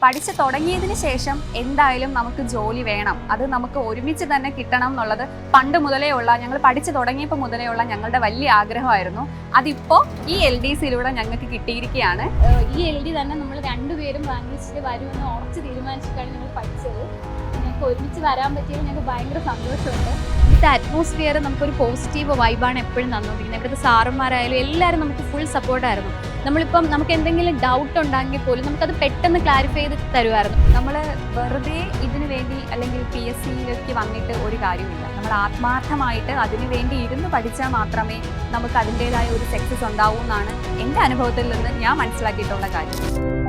പഠിച്ചു തുടങ്ങിയതിന് ശേഷം എന്തായാലും നമുക്ക് ജോലി വേണം. അത് നമുക്ക് ഒരുമിച്ച് തന്നെ കിട്ടണം എന്നുള്ളത് പണ്ട് മുതലേ ഉള്ള ഞങ്ങൾ പഠിച്ചു തുടങ്ങിയപ്പോൾ മുതലേ ഉള്ള ഞങ്ങളുടെ വലിയ ആഗ്രഹമായിരുന്നു. അതിപ്പോ ഈ എൽ ഡി സിയിലൂടെ ഞങ്ങൾക്ക് കിട്ടിയിരിക്കുകയാണ്. ഈ എൽ ഡി തന്നെ നമ്മൾ രണ്ടുപേരും വാങ്ങിച്ചിട്ട് വരുമെന്ന് ഉറച്ച് തീരുമാനിച്ചിട്ടാണ് ഞങ്ങൾ പഠിച്ചത്. ഞങ്ങൾക്ക് ഒരുമിച്ച് വരാൻ പറ്റിയത് ഞങ്ങൾക്ക് ഭയങ്കര സന്തോഷമുണ്ട്. ഇവിടുത്തെ അറ്റ്മോസ്ഫിയർ നമുക്കൊരു പോസിറ്റീവ് വൈബാണ് എപ്പോഴും തന്നുകൊണ്ടിരിക്കുന്നത്. ഇവിടുത്തെ സാറന്മാരായാലും എല്ലാവരും നമുക്ക് ഫുൾ സപ്പോർട്ടായിരുന്നു നമ്മളിപ്പം നമുക്ക് എന്തെങ്കിലും ഡൗട്ട് ഉണ്ടെങ്കിൽ പോലും നമുക്കത് പെട്ടെന്ന് ക്ലാരിഫൈ ചെയ്ത് തരുമായിരുന്നു. നമ്മൾ വെറുതെ ഇതിനു വേണ്ടി അല്ലെങ്കിൽ പി എസ് സിയിലേക്ക് വന്നിട്ട് ഒരു കാര്യമില്ല നമ്മൾ ആത്മാർത്ഥമായിട്ട് അതിനു വേണ്ടി ഇരുന്ന് പഠിച്ചാൽ മാത്രമേ നമുക്ക് അതിന്റെതായ ഒരു സക്സസ് ഉണ്ടാവൂ എന്നാണ് എന്റെ അനുഭവത്തിൽ നിന്ന് ഞാൻ മനസ്സിലാക്കിയിട്ടുള്ള കാര്യം.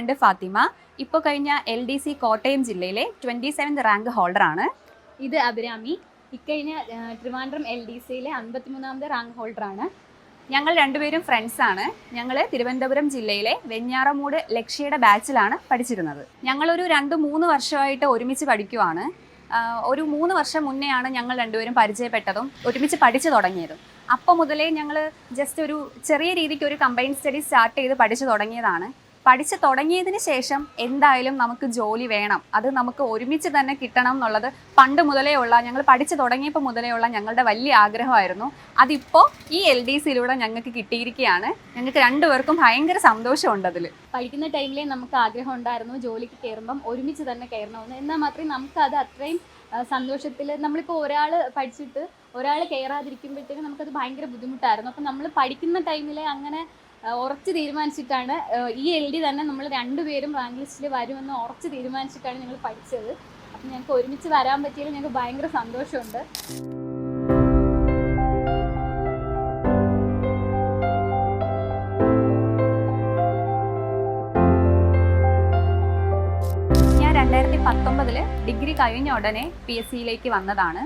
ഫ്രണ്ട് ഫാത്തിമ. ഇപ്പോൾ കഴിഞ്ഞ എൽ ഡി സി കോട്ടയം ജില്ലയിലെ ട്വന്റി സെവൻത് റാങ്ക് ആണ്. ഇത് അഭിരാമി. ഇക്കഴിഞ്ഞ ട്രിവാൻഡ്രം എൽ ഡി സിയിലെ അൻപത്തിമൂന്നാമത് റാങ്ക് ഹോൾഡറാണ് ഞങ്ങൾ രണ്ടുപേരും ഫ്രണ്ട്സ് ആണ്. ഞങ്ങൾ തിരുവനന്തപുരം ജില്ലയിലെ വെഞ്ഞാറമൂട് ലക്ഷ്യയുടെ ബാച്ചിലാണ് പഠിച്ചിരുന്നത്. ഞങ്ങളൊരു രണ്ട് മൂന്ന് വർഷമായിട്ട് ഒരുമിച്ച് പഠിക്കുവാണ്. ഒരു മൂന്ന് വർഷം മുന്നെയാണ് ഞങ്ങൾ രണ്ടുപേരും പരിചയപ്പെട്ടതും ഒരുമിച്ച് പഠിച്ചു തുടങ്ങിയതും. അപ്പോൾ മുതലേ ഞങ്ങൾ ജസ്റ്റ് ഒരു ചെറിയ രീതിക്ക് ഒരു കമ്പൈൻ സ്റ്റഡി സ്റ്റാർട്ട് ചെയ്ത് പഠിച്ചു തുടങ്ങിയതാണ്. പഠിച്ചു തുടങ്ങിയതിന് ശേഷം എന്തായാലും നമുക്ക് ജോലി വേണം. അത് നമുക്ക് ഒരുമിച്ച് തന്നെ കിട്ടണം എന്നുള്ളത് പണ്ട് മുതലേ ഉള്ള ഞങ്ങൾ പഠിച്ചു തുടങ്ങിയപ്പോൾ മുതലേ ഉള്ള ഞങ്ങളുടെ വലിയ ആഗ്രഹമായിരുന്നു. അതിപ്പോൾ ഈ എൽ ഡി സിയിലൂടെ ഞങ്ങൾക്ക് കിട്ടിയിരിക്കുകയാണ്. ഞങ്ങൾക്ക് രണ്ടുപേർക്കും ഭയങ്കര സന്തോഷമുണ്ട് അതിൽ പഠിക്കുന്ന ടൈമിലേ നമുക്ക് ആഗ്രഹം ഉണ്ടായിരുന്നു ജോലിക്ക് കയറുമ്പം ഒരുമിച്ച് തന്നെ കയറണമെന്ന്. എന്നാൽ മാത്രമേ നമുക്ക് അത് അത്രയും സന്തോഷത്തിൽ നമ്മളിപ്പോൾ ഒരാൾ പഠിച്ചിട്ട് ഒരാൾ കയറാതിരിക്കുമ്പോഴത്തേക്കും നമുക്കത് ഭയങ്കര ബുദ്ധിമുട്ടായിരുന്നു. അപ്പം നമ്മൾ പഠിക്കുന്ന ടൈമിൽ അങ്ങനെ ഉറച്ച് തീരുമാനിച്ചിട്ടാണ് ഈ എൽ ഡി തന്നെ നമ്മൾ രണ്ടുപേരും റാങ്ക് ലിസ്റ്റിൽ വരുമെന്ന് ഉറച്ച് തീരുമാനിച്ചിട്ടാണ് ഞങ്ങൾ പഠിച്ചത്. അപ്പം ഞങ്ങൾക്ക് ഒരുമിച്ച് വരാൻ പറ്റിയതിൽ ഞങ്ങൾക്ക് ഭയങ്കര സന്തോഷമുണ്ട്. ഞാൻ രണ്ടായിരത്തി പത്തൊമ്പതിൽ ഡിഗ്രി കഴിഞ്ഞ ഉടനെ പി എസ് സിയിലേക്ക് വന്നതാണ്.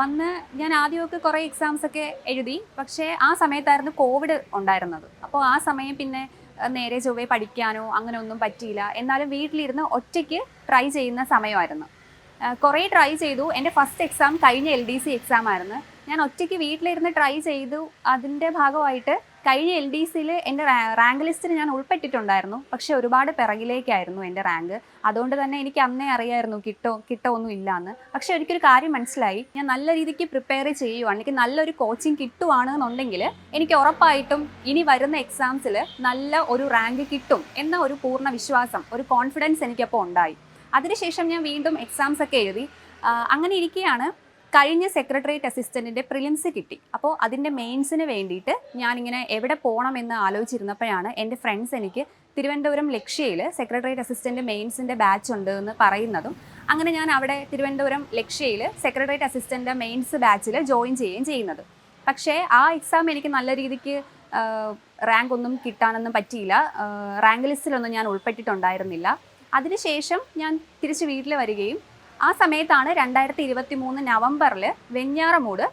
വന്ന് ഞാൻ ആദ്യമൊക്കെ കുറേ എക്സാംസ് ഒക്കെ എഴുതി. പക്ഷേ ആ സമയത്തായിരുന്നു കോവിഡ് ഉണ്ടായിരുന്നത്. അപ്പോൾ ആ സമയം പിന്നെ നേരെ ചൊവ്വേ പഠിക്കാനോ അങ്ങനെ ഒന്നും പറ്റിയില്ല. എന്നാലും വീട്ടിലിരുന്ന് ഒറ്റയ്ക്ക് ട്രൈ ചെയ്യുന്ന സമയമായിരുന്നു. കുറേ ട്രൈ ചെയ്തു. എന്റെ ഫസ്റ്റ് എക്സാം കഴിഞ്ഞ എൽ ഡി സി എക്സാം ആയിരുന്നു. ഞാൻ ഒറ്റയ്ക്ക് വീട്ടിലിരുന്ന് ട്രൈ ചെയ്തു. അതിന്റെ ഭാഗമായിട്ട് കഴിഞ്ഞ എൽ ഡി സിയിൽ എന്റെ റാങ്ക് ലിസ്റ്റിൽ ഞാൻ ഉൾപ്പെട്ടിട്ടുണ്ടായിരുന്നു. പക്ഷേ ഒരുപാട് പിറകിലേക്കായിരുന്നു എന്റെ റാങ്ക്. അതുകൊണ്ട് തന്നെ എനിക്ക് അന്നേ അറിയായിരുന്നു കിട്ടോ കിട്ടോ ഒന്നും ഇല്ലാന്ന്. പക്ഷേ എനിക്കൊരു കാര്യം മനസ്സിലായി. ഞാൻ നല്ല രീതിക്ക് പ്രിപ്പയർ ചെയ്യുവാണ്. എനിക്ക് നല്ലൊരു കോച്ചിങ് കിട്ടുവാണെന്നുണ്ടെങ്കിൽ എനിക്ക് ഉറപ്പായിട്ടും ഇനി വരുന്ന എക്സാംസിൽ നല്ല ഒരു റാങ്ക് കിട്ടും എന്ന ഒരു പൂർണ വിശ്വാസം ഒരു കോൺഫിഡൻസ് എനിക്കപ്പോൾ ഉണ്ടായി. അതിനുശേഷം ഞാൻ വീണ്ടും എക്സാംസ് ഒക്കെ എഴുതി അങ്ങനെ ഇരിക്കുകയാണ് കഴിഞ്ഞ സെക്രട്ടേറിയറ്റ് അസിസ്റ്റന്റിന്റെ പ്രിലിംസ് കിട്ടി. അപ്പോൾ അതിന്റെ മെയിൻസിന് വേണ്ടിയിട്ട് ഞാനിങ്ങനെ എവിടെ പോകണമെന്ന് ആലോചിച്ചിരുന്നപ്പോഴാണ് എന്റെ ഫ്രണ്ട്സ് എനിക്ക് തിരുവനന്തപുരം ലക്ഷ്യയിൽ സെക്രട്ടേറിയറ്റ് അസിസ്റ്റന്റ് മെയിൻസിന്റെ ബാച്ച് ഉണ്ട് എന്ന് പറയുന്നതും അങ്ങനെ ഞാൻ അവിടെ തിരുവനന്തപുരം ലക്ഷ്യയിൽ സെക്രട്ടേറിയറ്റ് അസിസ്റ്റന്റ് മെയിൻസ് ബാച്ചിൽ ജോയിൻ ചെയ്യുകയും ചെയ്യുന്നത്. പക്ഷേ ആ എക്സാം എനിക്ക് നല്ല രീതിക്ക് റാങ്ക് ഒന്നും കിട്ടാനൊന്നും പറ്റിയില്ല. റാങ്ക് ലിസ്റ്റിലൊന്നും ഞാൻ ഉൾപ്പെട്ടിട്ടുണ്ടായിരുന്നില്ല. അതിനുശേഷം ഞാൻ തിരിച്ച് വീട്ടിൽ വരികയും ആ സമയത്താണ് രണ്ടായിരത്തി ഇരുപത്തി മൂന്ന് നവംബറിൽ വെഞ്ഞാറമൂട്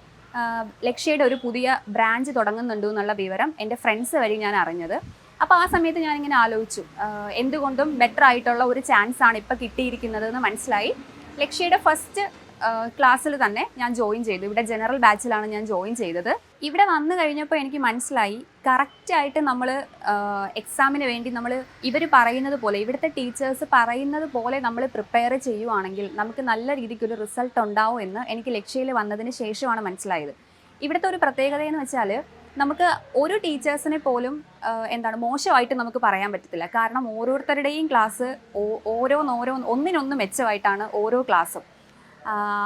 ലക്ഷ്യയുടെ ഒരു പുതിയ ബ്രാഞ്ച് തുടങ്ങുന്നുണ്ട് എന്നുള്ള വിവരം എന്റെ ഫ്രണ്ട്സ് വഴി ഞാൻ അറിഞ്ഞത്. അപ്പോൾ ആ സമയത്ത് ഞാനിങ്ങനെ ആലോചിച്ചു എന്തുകൊണ്ടും ബെറ്റർ ആയിട്ടുള്ള ഒരു ചാൻസ് ആണ് ഇപ്പോൾ കിട്ടിയിരിക്കുന്നത് എന്ന് മനസ്സിലായി. ലക്ഷ്യയുടെ ഫസ്റ്റ് ക്ലാസ്സിൽ തന്നെ ഞാൻ ജോയിൻ ചെയ്തു. ഇവിടെ ജനറൽ ബാച്ചിലാണ് ഞാൻ ജോയിൻ ചെയ്തത്. ഇവിടെ വന്നു കഴിഞ്ഞപ്പോൾ എനിക്ക് മനസ്സിലായി. കറക്റ്റായിട്ട് നമ്മൾ എക്സാമിന് വേണ്ടി നമ്മൾ ഇവർ പറയുന്നത് പോലെ ഇവിടുത്തെ ടീച്ചേഴ്സ് പറയുന്നത് പോലെ നമ്മൾ പ്രിപ്പയർ ചെയ്യുവാണെങ്കിൽ നമുക്ക് നല്ല രീതിക്കൊരു റിസൾട്ട് ഉണ്ടാവും എന്ന് എനിക്ക് ലക്ഷ്യയിൽ വന്നതിന് ശേഷമാണ് മനസ്സിലായത്. ഇവിടുത്തെ ഒരു പ്രത്യേകത എന്ന് വെച്ചാൽ നമുക്ക് ഒരു ടീച്ചേഴ്സിനെ പോലും എന്താണ് മോശമായിട്ട് നമുക്ക് പറയാൻ പറ്റത്തില്ല. കാരണം ഓരോരുത്തരുടെയും ക്ലാസ് ഓരോന്നോരോ ഒന്നിനൊന്ന് മെച്ചമായിട്ടാണ് ഓരോ ക്ലാസ്സും.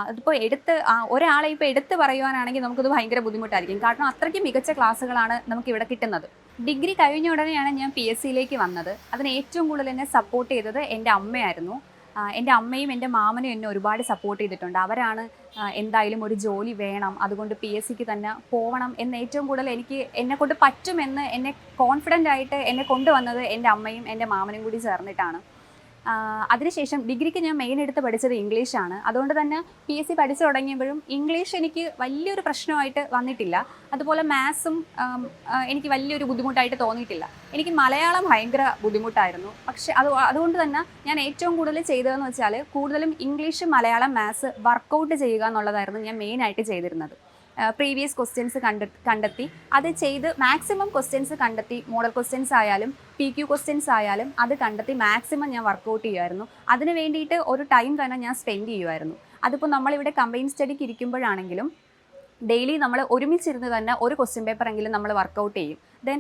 അതിപ്പോൾ എടുത്ത് ഒരാളെ ഇപ്പോൾ എടുത്ത് പറയുവാനാണെങ്കിൽ നമുക്കത് ഭയങ്കര ബുദ്ധിമുട്ടായിരിക്കും. കാരണം അത്രയ്ക്ക് മികച്ച ക്ലാസ്സുകളാണ് നമുക്ക് ഇവിടെ കിട്ടുന്നത്. ഡിഗ്രി കഴിഞ്ഞ ഉടനെയാണ് ഞാൻ പി എസ് സിയിലേക്ക് വന്നത്. അതിന് ഏറ്റവും കൂടുതൽ എന്നെ സപ്പോർട്ട് ചെയ്തത് എന്റെ അമ്മയായിരുന്നു. എന്റെ അമ്മയും എന്റെ മാമനും എന്നെ ഒരുപാട് സപ്പോർട്ട് ചെയ്തിട്ടുണ്ട്. അവരാണ് എന്തായാലും ഒരു ജോലി വേണം അതുകൊണ്ട് പി എസ് സിക്ക് തന്നെ പോകണം എന്ന് ഏറ്റവും കൂടുതൽ എനിക്ക് എന്നെ കൊണ്ട് പറ്റുമെന്ന് എന്നെ കോൺഫിഡന്റ് ആയിട്ട് എന്നെ കൊണ്ടുവന്നത് എന്റെ അമ്മയും എന്റെ മാമനും കൂടി ചേർന്നിട്ടാണ്. അതിനുശേഷം ഡിഗ്രിക്ക് ഞാൻ മെയിൻ എടുത്ത് പഠിച്ചത് ഇംഗ്ലീഷാണ് അതുകൊണ്ട് തന്നെ പി എസ് സി പഠിച്ചു തുടങ്ങിയപ്പോഴും ഇംഗ്ലീഷ് എനിക്ക് വലിയൊരു പ്രശ്നമായിട്ട് വന്നിട്ടില്ല. അതുപോലെ മാത്സും എനിക്ക് വലിയൊരു ബുദ്ധിമുട്ടായിട്ട് തോന്നിയിട്ടില്ല. എനിക്ക് മലയാളം ഭയങ്കര ബുദ്ധിമുട്ടായിരുന്നു. പക്ഷെ അത് അതുകൊണ്ട് തന്നെ ഞാൻ ഏറ്റവും കൂടുതൽ ചെയ്തതെന്ന് വെച്ചാൽ കൂടുതലും ഇംഗ്ലീഷ് മലയാളം മാത്സ് വർക്കൗട്ട് ചെയ്യുക എന്നുള്ളതായിരുന്നു ഞാൻ മെയിനായിട്ട് ചെയ്തിരുന്നത്. പ്രീവിയസ് ക്വസ്റ്റ്യൻസ് കണ്ടെ കണ്ടെത്തി. അത് ചെയ്ത് മാക്സിമം ക്വസ്റ്റ്യൻസ് കണ്ടെത്തി. മോഡൽ ക്വസ്റ്റ്യൻസ് ആയാലും പി ക്യു ക്വസ്റ്റ്യൻസ് ആയാലും അത് കണ്ടെത്തി മാക്സിമം ഞാൻ വർക്കൗട്ട് ചെയ്യുമായിരുന്നു അതിന് വേണ്ടിയിട്ട് ഒരു ടൈം തന്നെ ഞാൻ സ്പെൻഡ് ചെയ്യുമായിരുന്നു അതിപ്പോൾ നമ്മളിവിടെ കമ്പൈൻ സ്റ്റഡിക്ക് ഇരിക്കുമ്പോഴാണെങ്കിലും ഡെയിലി നമ്മൾ ഒരുമിച്ചിരുന്ന് തന്നെ ഒരു ക്വസ്റ്റ്യൻ പേപ്പർ എങ്കിലും നമ്മൾ വർക്കൗട്ട് ചെയ്യും. ദെൻ